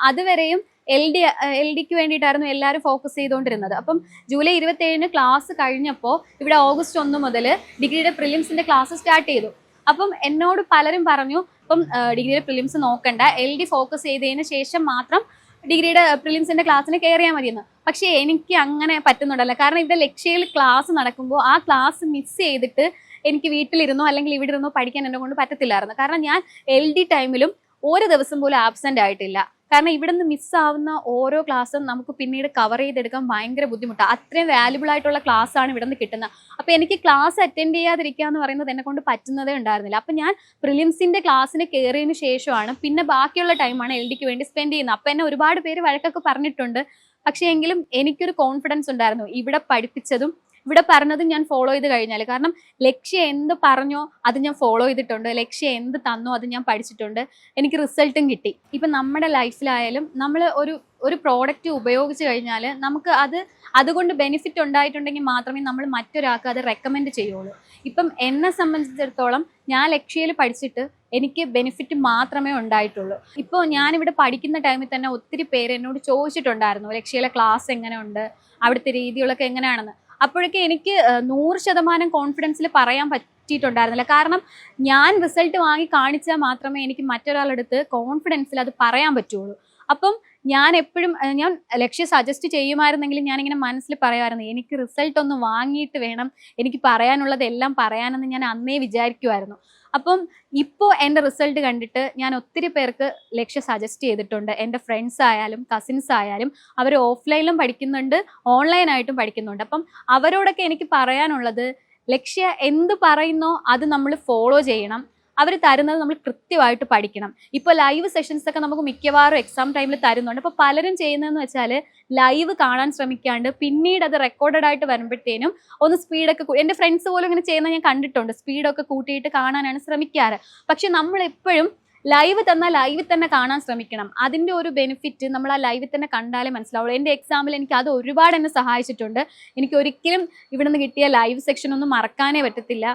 അതുവരെയും എൽ ഡി എൽ ഡിക്ക് വേണ്ടിയിട്ടായിരുന്നു എല്ലാവരും ഫോക്കസ് ചെയ്തുകൊണ്ടിരുന്നത്. അപ്പം ജൂലൈ ഇരുപത്തേഴിന് ക്ലാസ് കഴിഞ്ഞപ്പോൾ ഇവിടെ ഓഗസ്റ്റ് ഒന്ന് മുതൽ ഡിഗ്രിയുടെ പ്രിലിംസിന്റെ ക്ലാസ് സ്റ്റാർട്ട് ചെയ്തു. അപ്പം എന്നോട് പലരും പറഞ്ഞു അപ്പം ഡിഗ്രിയുടെ പ്രിലിംസ് നോക്കണ്ട. എൽ ഡി ഫോക്കസ് ചെയ്തതിന് ശേഷം മാത്രം ഡിഗ്രിയുടെ പ്രിലിംസിന്റെ ക്ലാസ്സിന് കയറിയാൽ മതിയെന്ന്. പക്ഷേ എനിക്ക് അങ്ങനെ പറ്റുന്നുണ്ടല്ലോ കാരണം ഇവിടെ ലക്ഷ്യയിൽ ക്ലാസ് നടക്കുമ്പോൾ ആ ക്ലാസ് മിസ് ചെയ്തിട്ട് എനിക്ക് വീട്ടിലിരുന്നോ അല്ലെങ്കിൽ ഇവിടെ ഇരുന്നോ പഠിക്കാൻ എന്നെ കൊണ്ട് പറ്റത്തില്ലായിരുന്നു. കാരണം ഞാൻ എൽ ഡി ടൈമിലും ഒരു ദിവസം പോലും ആബ്സെന്റ് ആയിട്ടില്ല. കാരണം ഇവിടെ നിന്ന് മിസ്സാവുന്ന ഓരോ ക്ലാസ്സും നമുക്ക് പിന്നീട് കവർ ചെയ്തെടുക്കാൻ ഭയങ്കര ബുദ്ധിമുട്ടാണ് അത്രയും വാല്യുബിൾ ആയിട്ടുള്ള ക്ലാസ് ആണ് ഇവിടെ നിന്ന് കിട്ടുന്നത്. അപ്പോൾ എനിക്ക് ക്ലാസ് അറ്റൻഡ് ചെയ്യാതിരിക്കുക എന്ന് പറയുന്നത് എന്നെ കൊണ്ട് പറ്റുന്നതേ ഉണ്ടായിരുന്നില്ല. അപ്പം ഞാൻ പ്രിലിംസിന്റെ ക്ലാസ്സിന് കയറിയതിന് ശേഷമാണ് പിന്നെ ബാക്കിയുള്ള ടൈമാണ് എൽ ഡിക്ക് വേണ്ടി സ്പെൻഡ് ചെയ്യുന്നത്. അപ്പം എന്നെ ഒരുപാട് പേര് വഴക്കൊക്കെ പറഞ്ഞിട്ടുണ്ട്. പക്ഷേ എങ്കിലും എനിക്കൊരു കോൺഫിഡൻസ് ഉണ്ടായിരുന്നു. ഇവിടെ പഠിപ്പിച്ചതും ഇവിടെ പറഞ്ഞത് ഞാൻ ഫോളോ ചെയ്ത് കഴിഞ്ഞാൽ കാരണം ലക്ഷ്യം എന്ത് പറഞ്ഞോ അത് ഞാൻ ഫോളോ ചെയ്തിട്ടുണ്ട്. ലക്ഷ്യം എന്ത് തന്നോ അത് ഞാൻ പഠിച്ചിട്ടുണ്ട്. എനിക്ക് റിസൾട്ടും കിട്ടി. ഇപ്പം നമ്മുടെ ലൈഫിലായാലും നമ്മൾ ഒരു ഒരു പ്രോഡക്റ്റ് ഉപയോഗിച്ച് കഴിഞ്ഞാൽ നമുക്ക് അത് അതുകൊണ്ട് ബെനിഫിറ്റ് ഉണ്ടായിട്ടുണ്ടെങ്കിൽ മാത്രമേ നമ്മൾ മറ്റൊരാൾക്ക് അത് റെക്കമെൻഡ് ചെയ്യുള്ളൂ. ഇപ്പം എന്നെ സംബന്ധിച്ചിടത്തോളം ഞാൻ ലക്ഷ്യയിൽ പഠിച്ചിട്ട് എനിക്ക് ബെനിഫിറ്റ് മാത്രമേ ഉണ്ടായിട്ടുള്ളൂ. ഇപ്പോൾ ഞാനിവിടെ പഠിക്കുന്ന ടൈമിൽ തന്നെ ഒത്തിരി പേര് എന്നോട് ചോദിച്ചിട്ടുണ്ടായിരുന്നു ലക്ഷ്യയിലെ ക്ലാസ് എങ്ങനെയുണ്ട്? അവിടുത്തെ രീതികളൊക്കെ എങ്ങനെയാണെന്ന്? അപ്പോഴൊക്കെ എനിക്ക് നൂറ് ശതമാനം കോൺഫിഡൻസിൽ പറയാൻ പറ്റിയിട്ടുണ്ടായിരുന്നില്ല. കാരണം ഞാൻ റിസൾട്ട് വാങ്ങി കാണിച്ചാൽ മാത്രമേ എനിക്ക് മറ്റൊരാളുടെ അടുത്ത് കോൺഫിഡൻസിൽ അത് പറയാൻ പറ്റുള്ളൂ. അപ്പം ഞാൻ എപ്പോഴും ഞാൻ ലക്ഷ്യം സജസ്റ്റ് ചെയ്യുമായിരുന്നെങ്കിലും ഞാനിങ്ങനെ മനസ്സിൽ പറയുമായിരുന്നു എനിക്ക് റിസൾട്ട് ഒന്ന് വാങ്ങിയിട്ട് വേണം എനിക്ക് പറയാനുള്ളത് എല്ലാം പറയാനെന്ന് ഞാൻ അന്നേ വിചാരിക്കുമായിരുന്നു. അപ്പം ഇപ്പോൾ എന്റെ റിസൾട്ട് കണ്ടിട്ട് ഞാൻ ഒത്തിരി പേർക്ക് ലക്ഷ്യം സജസ്റ്റ് ചെയ്തിട്ടുണ്ട്. എന്റെ ഫ്രണ്ട്സ് ആയാലും കസിൻസ് ആയാലും അവർ ഓഫ്ലൈനിലും പഠിക്കുന്നുണ്ട് ഓൺലൈനായിട്ടും പഠിക്കുന്നുണ്ട്. അപ്പം അവരോടൊക്കെ എനിക്ക് പറയാനുള്ളത് ലക്ഷ്യ എന്ത് പറയുന്നോ അത് നമ്മൾ ഫോളോ ചെയ്യണം. അവർ തരുന്നത് നമ്മൾ കൃത്യമായിട്ട് പഠിക്കണം. ഇപ്പോൾ ലൈവ് സെഷൻസ് ഒക്കെ നമുക്ക് മിക്കവാറും എക്സാം ടൈമിൽ തരുന്നുണ്ട്. അപ്പോൾ പലരും ചെയ്യുന്നതെന്ന് വെച്ചാൽ ലൈവ് കാണാൻ ശ്രമിക്കാണ്ട് പിന്നീട് അത് റെക്കോർഡഡ് ആയിട്ട് വരുമ്പോഴത്തേനും ഒന്ന് സ്പീഡൊക്കെ എന്റെ ഫ്രണ്ട്സ് പോലും ഇങ്ങനെ ചെയ്യുന്നത് ഞാൻ കണ്ടിട്ടുണ്ട്. സ്പീഡൊക്കെ കൂട്ടിയിട്ട് കാണാനാണ് ശ്രമിക്കാറ്. പക്ഷെ നമ്മൾ എപ്പോഴും ലൈവ് തന്നാൽ ലൈവിൽ തന്നെ കാണാൻ ശ്രമിക്കണം. അതിന്റെ ഒരു ബെനിഫിറ്റ് നമ്മൾ ആ ലൈവിൽ തന്നെ കണ്ടാലേ മനസ്സിലാവുള്ളൂ. എന്റെ എക്സാമിൽ എനിക്ക് അത് ഒരുപാട് എന്നെ സഹായിച്ചിട്ടുണ്ട്. എനിക്ക് ഒരിക്കലും ഇവിടെ നിന്ന് കിട്ടിയ ലൈവ് സെക്ഷൻ ഒന്നും മറക്കാനേ പറ്റത്തില്ല.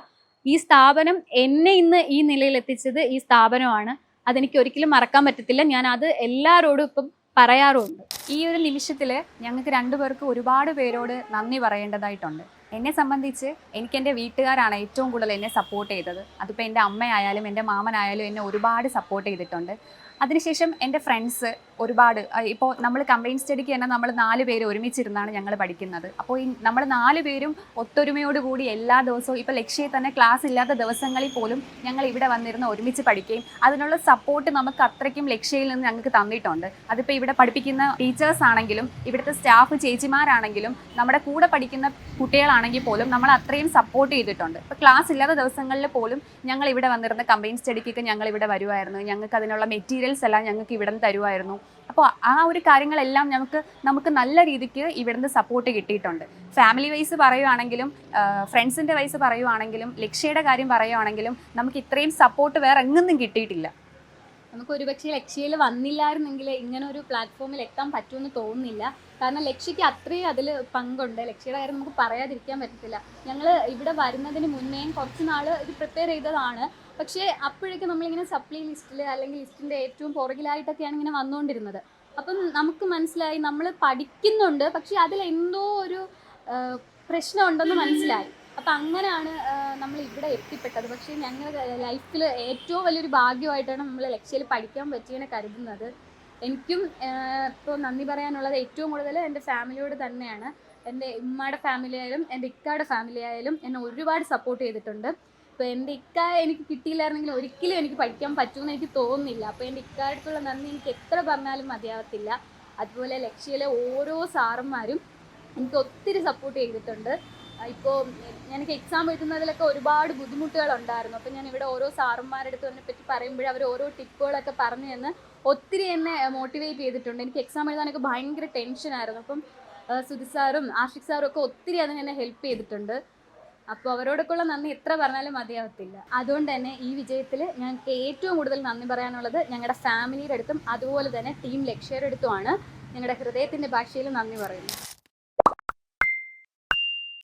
ഈ സ്ഥാപനം എന്നെ ഇന്ന് ഈ നിലയിൽ എത്തിച്ചത് ഈ സ്ഥാപനമാണ്. അതെനിക്ക് ഒരിക്കലും മറക്കാൻ പറ്റത്തില്ല. ഞാൻ അത് എല്ലാവരോടും ഇപ്പം പറയാറുമുണ്ട്. ഈ ഒരു നിമിഷത്തിൽ ഞങ്ങൾക്ക് രണ്ടുപേർക്ക് ഒരുപാട് പേരോട് നന്ദി പറയേണ്ടതായിട്ടുണ്ട്. എന്നെ സംബന്ധിച്ച് എനിക്ക് എന്റെ വീട്ടുകാരാണ് ഏറ്റവും കൂടുതൽ എന്നെ സപ്പോർട്ട് ചെയ്തത്. അതിപ്പോൾ എന്റെ അമ്മയായാലും എന്റെ മാമനായാലും എന്നെ ഒരുപാട് സപ്പോർട്ട് ചെയ്തിട്ടുണ്ട്. അതിനുശേഷം എന്റെ ഫ്രണ്ട്സ് ഒരുപാട് ഇപ്പോൾ നമ്മൾ കമ്പൈൻ സ്റ്റഡിക്ക് തന്നെ നമ്മൾ നാല് പേര് ഒരുമിച്ചിരുന്നാണ് ഞങ്ങൾ പഠിക്കുന്നത്. അപ്പോൾ ഈ നമ്മൾ നാല് പേരും ഒത്തൊരുമയോടുകൂടി എല്ലാ ദിവസവും ഇപ്പോൾ ലക്ഷ്യയിൽ തന്നെ ക്ലാസ് ഇല്ലാത്ത ദിവസങ്ങളിൽ പോലും ഞങ്ങൾ ഇവിടെ വന്നിരുന്ന് ഒരുമിച്ച് പഠിക്കുകയും അതിനുള്ള സപ്പോർട്ട് നമുക്ക് അത്രയ്ക്കും ലക്ഷ്യയിൽ നിന്ന് ഞങ്ങൾക്ക് തന്നിട്ടുണ്ട്. അതിപ്പോൾ ഇവിടെ പഠിപ്പിക്കുന്ന ടീച്ചേഴ്സ് ആണെങ്കിലും ഇവിടുത്തെ സ്റ്റാഫ് ചേച്ചിമാരാണെങ്കിലും നമ്മുടെ കൂടെ പഠിക്കുന്ന കുട്ടികളാണെങ്കിൽ പോലും നമ്മൾ അത്രയും സപ്പോർട്ട് ചെയ്തിട്ടുണ്ട്. ഇപ്പോൾ ക്ലാസ് ഇല്ലാത്ത ദിവസങ്ങളിൽ പോലും ഞങ്ങൾ ഇവിടെ വന്നിരുന്ന കമ്പൈൻ സ്റ്റഡിക്കൊക്കെ ഞങ്ങൾ ഇവിടെ വരുമായിരുന്നു ഞങ്ങൾക്ക് അതിനുള്ള മെറ്റീരിയൽസ് എല്ലാം ഞങ്ങൾക്ക് ഇവിടെ നിന്ന് തരുമായിരുന്നു അപ്പോൾ ആ ഒരു കാര്യങ്ങളെല്ലാം നമുക്ക് നമുക്ക് നല്ല രീതിക്ക് ഇവിടുന്ന് സപ്പോർട്ട് കിട്ടിയിട്ടുണ്ട്. ഫാമിലി വൈസ് പറയുവാണെങ്കിലും ഫ്രണ്ട്സിന്റെ വൈസ് പറയുവാണെങ്കിലും ലക്ഷ്യയുടെ കാര്യം പറയുവാണെങ്കിലും നമുക്ക് ഇത്രയും സപ്പോർട്ട് വേറെ എങ്ങൊന്നും കിട്ടിയിട്ടില്ല. നമുക്ക് ഒരുപക്ഷെ ലക്ഷ്യയിൽ വന്നില്ലായിരുന്നെങ്കിൽ ഇങ്ങനെ ഒരു പ്ലാറ്റ്ഫോമിൽ എത്താൻ പറ്റുമെന്ന് തോന്നുന്നില്ല. കാരണം ലക്ഷ്യയ്ക്ക് അത്രയും അതിൽ പങ്കുണ്ട്. ലക്ഷ്യയുടെ കാര്യം നമുക്ക് പറയാതിരിക്കാൻ പറ്റത്തില്ല. ഞങ്ങൾ ഇവിടെ വരുന്നതിന് മുന്നേയും കുറച്ച് നാൾ ഇത് പ്രിപ്പയർ ചെയ്തതാണ്. പക്ഷേ അപ്പോഴൊക്കെ നമ്മളിങ്ങനെ സപ്ലൈ ലിസ്റ്റിൽ അല്ലെങ്കിൽ ലിസ്റ്റിന്റെ ഏറ്റവും പുറകിലായിട്ടൊക്കെയാണ് ഇങ്ങനെ വന്നുകൊണ്ടിരുന്നത് അപ്പം നമുക്ക് മനസ്സിലായി നമ്മൾ പഠിക്കുന്നുണ്ട് പക്ഷേ അതിൽ എന്തോ ഒരു പ്രശ്നമുണ്ടെന്ന് മനസ്സിലായി. അപ്പം അങ്ങനെയാണ് നമ്മൾ ഇവിടെ എത്തിപ്പെട്ടത്. പക്ഷേ ഞങ്ങൾ ലൈഫിൽ ഏറ്റവും വലിയൊരു ഭാഗ്യമായിട്ടാണ് നമ്മൾ ലക്ഷ്യയിൽ പഠിക്കാൻ പറ്റിയെന്ന് കരുതുന്നത്. എനിക്കും ഇപ്പോൾ നന്ദി പറയാനുള്ളത് ഏറ്റവും കൂടുതൽ എന്റെ ഫാമിലിയോട് തന്നെയാണ്. എന്റെ ഉമ്മയുടെ ഫാമിലി ആയാലും എന്റെ ഇക്കയുടെ ഫാമിലി ആയാലും എന്നെ ഒരുപാട് സപ്പോർട്ട് ചെയ്തിട്ടുണ്ട്. ഇപ്പോൾ എന്റെ ഇക്ക എനിക്ക് കിട്ടിയില്ലായിരുന്നെങ്കിൽ ഒരിക്കലും എനിക്ക് പഠിക്കാൻ പറ്റുമെന്ന് എനിക്ക് തോന്നുന്നില്ല. അപ്പോൾ എന്റെ ഇക്കാടുത്തുള്ള നന്ദി എനിക്ക് എത്ര പറഞ്ഞാലും മതിയാവത്തില്ല. അതുപോലെ ലക്ഷ്യയിലെ ഓരോ സാറന്മാരും എനിക്ക് ഒത്തിരി സപ്പോർട്ട് ചെയ്തിട്ടുണ്ട്. ഇപ്പോൾ എനിക്ക് എക്സാം എഴുതുന്നതിലൊക്കെ ഒരുപാട് ബുദ്ധിമുട്ടുകൾ ഉണ്ടായിരുന്നു അപ്പോൾ ഞാൻ ഇവിടെ ഓരോ സാറന്മാരുടെ അടുത്ത് അതിനെപ്പറ്റി പറയുമ്പോൾ അവർ ഓരോ ടിപ്പുകളൊക്കെ പറഞ്ഞു തന്ന് ഒത്തിരി എന്നെ മോട്ടിവേറ്റ് ചെയ്തിട്ടുണ്ട്. എനിക്ക് എക്സാം എഴുതാനൊക്കെ ഭയങ്കര ടെൻഷനായിരുന്നു അപ്പം സുധി സാറും ആഷിഖ് സാറും ഒക്കെ ഒത്തിരി അതിന് എന്നെ ഹെൽപ്പ് ചെയ്തിട്ടുണ്ട്. അപ്പോൾ അവരോടൊക്കെയുള്ള നന്ദി. എത്ര പറഞ്ഞാലും മതിയാവത്തില്ല. അതുകൊണ്ട് തന്നെ ഈ വിജയത്തിൽ ഞങ്ങൾക്ക് ഏറ്റവും കൂടുതൽ നന്ദി പറയാനുള്ളത് ഞങ്ങളുടെ ഫാമിലിയുടെ അടുത്തും അതുപോലെ തന്നെ ടീം ലക്ഷ്യയുടെ അടുത്തുമാണ് ഞങ്ങളുടെ ഹൃദയത്തിന്റെ ഭാഷയിൽ നന്ദി പറയുന്നു